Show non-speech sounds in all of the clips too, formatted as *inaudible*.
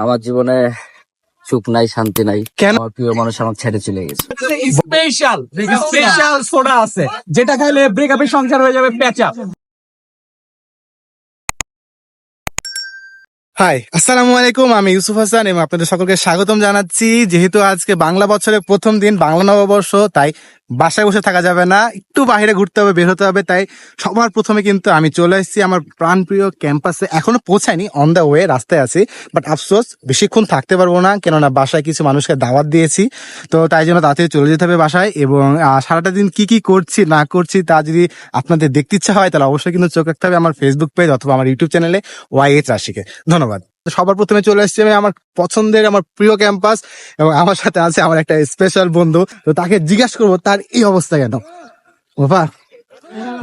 আমার জীবনে সুখ নাই শান্তি নাই। কেন? আমার প্রিয় মানুষ আমার ছেড়ে চলে গেছে। স্পেশাল স্পেশাল সোডা আছে। যেটা খাইলে ব্রেকআপের সংসার হয়ে যাবে প্যাচা হাই আসসালামু আলাইকুম, আমি ইউসুফ হাসান এবং আপনাদের সকলকে স্বাগতম জানাচ্ছি। যেহেতু আজকে বাংলা বছরের প্রথম দিন, বাংলা নববর্ষ, তাই বাসায় বসে থাকা যাবে না, একটু বাইরে ঘুরতে হবে, বের হতে হবে, তাই সবার প্রথমে কিন্তু আমি চলে এসেছি আমার প্রাণপ্রিয় ক্যাম্পাসে। এখনও পৌঁছায়নি অন দ্য ওয়ে রাস্তায় আছি বাট আফসোস, বেশিক্ষণ থাকতে পারব না, কেননা বাসায় কিছু মানুষকে দাওয়াত দিয়েছি। তো তাই জন্য তাড়াতাড়ি চলে যেতে হবে বাসায় এবং সারাটা দিন কি কি করছি, না করছি, তা যদি আপনাদের দেখতে ইচ্ছা হয়, তাহলে অবশ্যই কিন্তু চোখ রাখতে হবে আমার ফেসবুক পেজ অথবা আমার ইউটিউব চ্যানেলে ওয়াই এইচ রাশিকে। ধন্যবাদ। সবার প্রথমে চলে এসেছি আমি আমার পছন্দের আমার প্রিয় ক্যাম্পাস এবং আমার সাথে আছে আমার একটা স্পেশাল বন্ধু। তো তাকে জিজ্ঞাসা করব তার এই অবস্থা কেন? বাবা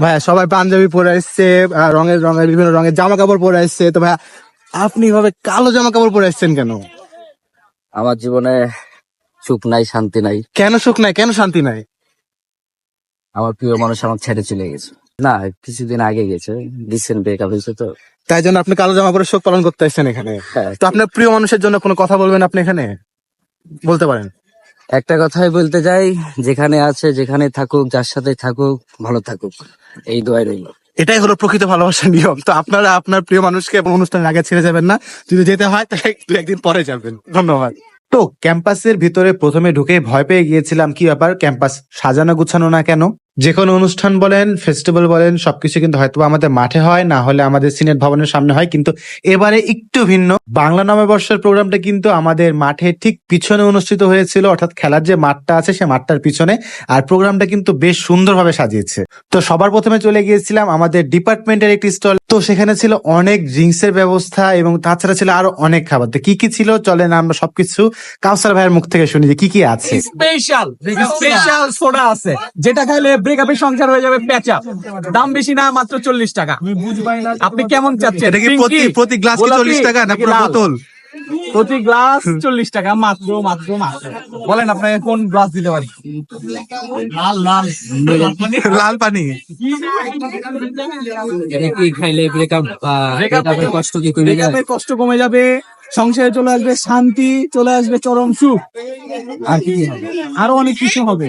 ভাইয়া সবাই পাঞ্জাবি পরে এসছে রঙের রঙের বিভিন্ন রঙের জামা কাপড় পরে এসছে তো ভাইয়া আপনি ভাবে কালো জামা কাপড় পরে এসছেন কেন? আমার জীবনে সুখ নাই শান্তি নাই। কেন সুখ নাই? কেন শান্তি নাই? আমার প্রিয় মানুষ আমার ছেড়ে চলে গেছে। না কিছুদিন আগে গেছে রিসেন্ট ব্রেকআপ হয়েছে তো। তাই জন্য আপনি কালো জামা পরে শোক পালন করতে আসছেন এখানে। হ্যাঁ, তো আপনার প্রিয় মানুষের জন্য কোনো কথা বলবেন আপনি এখানে? বলতে পারেন। একটা কথাই বলতে যাই যেখানে আছে যেখানে থাকুক যার সাথে থাকুক ভালো থাকুক। এই দোয়াই রইল। এটাই হলো প্রকৃত ভালোবাসার নিয়ম। তো আপনারা আপনার প্রিয় মানুষকে অনুষ্ঠানের আগে ছেড়ে যাবেন না। যদি যেতে হয় তাহলে দু একদিন পরে যাবেন। ধন্যবাদ। তো ক্যাম্পাসের ভিতরে প্রথমে ঢুকে ভয় পেয়ে গিয়েছিলাম কি ব্যাপার? ক্যাম্পাস সাজানো গুছানো না কেন? যে কোনো অনুষ্ঠান বলেন ফেস্টিভ্যাল বলেন, সবকিছু কিন্তু হয়তো আমাদের মাঠে হয়, না হলে আমাদের সিনেট ভবনের সামনে হয়, কিন্তু এবারে একটু ভিন্ন। বাংলা নববর্ষের প্রোগ্রামটা কিন্তু আমাদের মাঠে ঠিক পিছনে অনুষ্ঠিত হয়েছিল, অর্থাৎ খেলার যে মাঠটা আছে, সে মাঠটার পিছনে, আর প্রোগ্রামটা কিন্তু বেশ সুন্দরভাবে সাজিয়েছে। তো সবার প্রথমে চলে গিয়েছিলাম আমাদের ডিপার্টমেন্টের একটি স্টল। তো সেখানে ছিল অনেক ড্রিঙ্কসের ব্যবস্থা এবং তাছাড়া ছিল আরও অনেক খাবার। তো কি কি ছিল? চলেন আমরা সবকিছু কাউসার ভাইয়ের মুখ থেকে শুনি যে কি কি আছে। স্পেশাল স্পেশাল সোডা আছে। যেটা খাইলে ব্রেকআপের সংসার হয়ে যাবে প্যাচা। দাম বেশি না মাত্র চল্লিশ টাকা। আপনি কেমন চাচ্ছেন? প্রতি গ্লাস চল্লিশ টাকা না পুরো বোতল? প্রতি গ্লাস চল্লিশ টাকা মাত্র মাত্র মাত্র। বলেন আপনাকে কোন গ্লাস দিতে পারি? লাল লাল। লাল পানি। এটা কি খাইলে ব্রেকআপ কষ্ট কি কমে যায় ব্রেকআপের কষ্ট কমে যাবে? সংসারে চলে আসবে শান্তি, চলে আসবে চরম সুখ। আর কি? আরও অনেক কিছু হবে।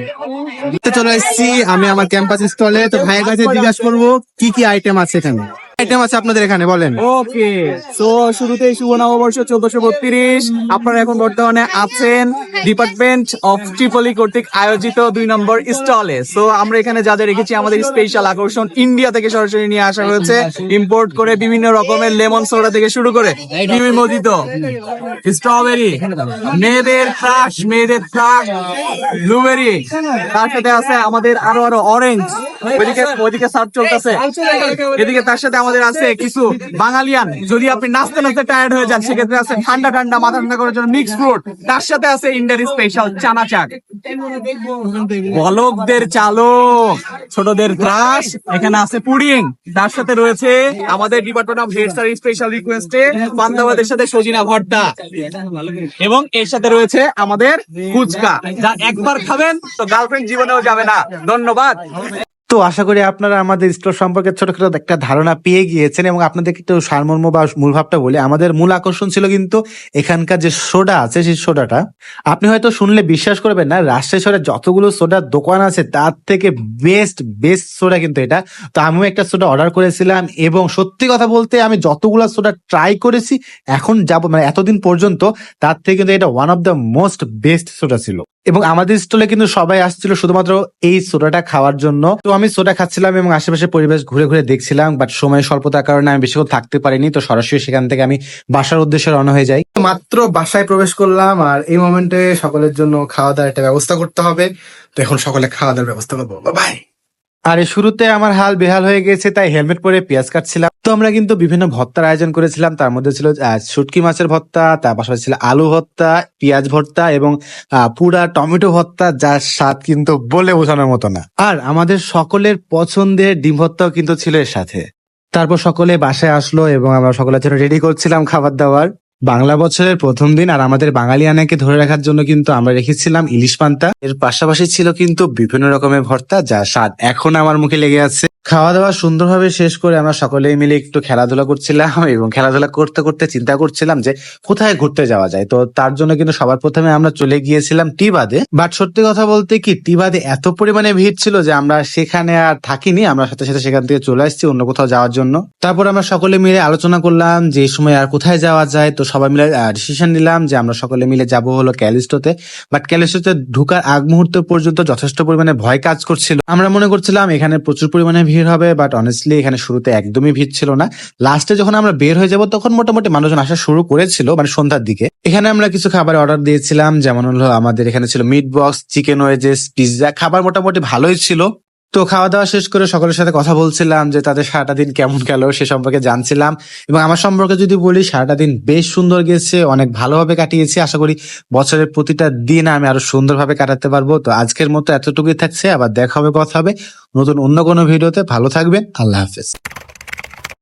চলে এসেছি, আমি আমার ক্যাম্পাস স্টলে তো ভাইয়ের কাছে জিজ্ঞাসা করব, কি কি আইটেম আছে এখানে? আইটেম আছে আপনাদের এখানে, বলেন। ওকে সো শুরুতেই শুভ নববর্ষ, চোদ্দশো বত্রিশ। আপনারা এখন বর্তমানে আছেন ডিপার্টমেন্ট অফ ট্রিপলি কর্তৃক আয়োজিত দুই নম্বর স্টলে। সো আমরা এখানে যা যা রেখেছি, আমাদের স্পেশাল আকর্ষণ ইন্ডিয়া থেকে সরাসরি নিয়ে আসা হয়েছে। ইম্পোর্ট করে বিভিন্ন রকমের লেমন সোডা থেকে শুরু করে কিউই মজিত স্ট্রবেরি মেয়েদের ক্রাশ মেয়েদের ক্রাশ ব্লুবেরি তার সাথে আছে আমাদের আরও আরও অরেঞ্জ ওইদিকে ওইদিকে সার্চ চলতেছে। এদিকে তার সাথে আমাদের আছে কিছু বাঙালিয়ান। যদি আপনি নাচতে নাচতে টায়ার্ড হয়ে যান, সেক্ষেত্রে আছে ঠান্ডা ঠান্ডা, মাথা ঠান্ডা করার জন্য মিক্স ফ্রুট তার সাথে আছে ইন্ডিয়ার স্পেশাল চানা চাক বলকদের চালক ছোটদের ক্রাশ এখানে আছে পুডিং। তার সাথে রয়েছে আমাদের department of head service special রিকোয়েস্টে পান্তাবাদের সাথে সজিনা ভর্তা। এবং এর সাথে রয়েছে আমাদের ফুচকা। যা একবার খাবেন, তো গার্লফ্রেন্ড জীবনেও যাবে না। ধন্যবাদ। তো আশা করি আপনারা আমাদের স্টোর সম্পর্কে ছোটখাটো একটা ধারণা পেয়ে গিয়েছেন এবং আপনাদেরকে একটু সারমর্ম বা মূল ভাবটা বলি। আমাদের মূল আকর্ষণ ছিল কিন্তু এখানকার যে সোডা আছে সেই সোডাটা, আপনি হয়তো শুনলে বিশ্বাস করবেন না, রাজশাহী শহরে যতগুলো সোডার দোকান আছে তার থেকে বেস্ট বেস্ট সোডা কিন্তু এটা। তো আমিও একটা সোডা অর্ডার করেছিলাম এবং সত্যি কথা বলতে আমি যতগুলো সোডা ট্রাই করেছি, এখন যাব মানে এতদিন পর্যন্ত তার থেকে কিন্তু এটা one of the most best soda ছিল। এবং আমাদের স্টলে কিন্তু সবাই আসছিল শুধুমাত্র এই সোডাটা খাওয়ার জন্য। তো আমি সোডা খাচ্ছিলাম এবং আশেপাশে পরিবেশ ঘুরে ঘুরে দেখছিলাম বাট সময় স্বল্পতার কারণে আমি বেশিক্ষণ থাকতে পারিনি, তো সরাসরি সেখান থেকে আমি বাসার উদ্দেশ্যে রওনা হয়ে যাই। মাত্র বাসায় প্রবেশ করলাম আর এই মোমেন্টে সকলের জন্য খাওয়া দাওয়ার একটা ব্যবস্থা করতে হবে। তো এখন সকলে খাওয়া দাওয়ার ব্যবস্থা করব। বাই আরে, শুরুতে আমার হাল বেহাল হয়ে গেছে, তাই হেলমেট পরে পেঁয়াজ কাটছিলাম। তো আমরা কিন্তু বিভিন্ন ভর্তার আয়োজন করেছিলাম। তার মধ্যে ছিল শুটকি মাছের ভর্তা, তার পাশাপাশি ছিল আলু ভর্তা, পেঁয়াজ ভর্তা এবং পুরা টমেটো ভর্তা, যার স্বাদ কিন্তু বলে বোঝানোর মতো না। আর আমাদের সকলের পছন্দের ডিম ভর্তাও কিন্তু ছিল এর সাথে। তারপর সকলে বাসায় আসলো এবং আমরা সকলের জন্য রেডি করছিলাম খাবার দাবার। বাংলা বছরের প্রথম দিন আর আমাদের বাঙালি আনাকে ধরে রাখার জন্য কিন্তু আমরা রেখেছিলাম ইলিশ পান্তা। এর পাশাপাশি ছিল কিন্তু বিভিন্ন রকমের ভর্তা যা স্বাদ এখন আমার মুখে লেগে আছে। খাওয়া দাওয়া সুন্দরভাবে শেষ করে আমরা সকলেই মিলে একটু খেলাধুলা করছিলাম *laughs* এবং খেলাধুলা করতে করতে চিন্তা করছিলাম যে কোথায় ঘুরতে যাওয়া যায়। তো তার জন্য কিন্তু সবার প্রথমে আমরা চলে গিয়েছিলাম টিবাদে। বাট সত্যি কথা বলতে কি, টিবাদে এত পরিমাণে ভিড় ছিল যে আমরা সেখানে আর থাকিনি, আমরা সাথে সাথে সেখান থেকে চলে আসছি অন্য কোথাও যাওয়ার জন্য। তারপর আমরা সকলে মিলে আলোচনা করলাম যে এই সময় আর কোথায় যাওয়া যায়। তো সবাই মিলে ডিসিশন নিলাম যে আমরা সকলে মিলে যাব হলো ক্যালিস্টোতে। বাট ক্যালিস্টোতে ঢুকার আগ মুহূর্ত পর্যন্ত যথেষ্ট পরিমাণে ভয় কাজ করছিল। আমরা মনে করছিলাম এখানে প্রচুর পরিমাণে ভিড় হবে বাট অনেস্টলি এখানে শুরুতে একদমই ভিড় ছিল না। লাস্টে যখন আমরা বের হয়ে যাব, তখন মোটামুটি মানুষজন আসা শুরু করেছিল মানে সন্ধ্যার দিকে। এখানে আমরা কিছু খাবার অর্ডার দিয়েছিলাম, যেমন হলো আমাদের এখানে ছিল meat box chicken wedges pizza খাবার মোটামুটি ভালোই ছিল। তো খাওয়া দাওয়া শেষ করে সকলের সাথে কথা বলছিলাম যে তাদের সারাটা দিন কেমন গেল সে সম্পর্কে জানছিলাম। এবং আমার সম্পর্কে যদি বলি, সারাটা দিন বেশ সুন্দর গেছে, অনেক ভালোভাবে কাটিয়েছি। আশা করি বছরের প্রতিটা দিন আমি আরও সুন্দরভাবে কাটাতে পারব। তো আজকের মতো এতটুকুই থাকছে, আবার দেখা হবে, কথা হবে নতুন অন্য কোনো ভিডিওতে। ভালো থাকবেন, আল্লাহ হাফেজ।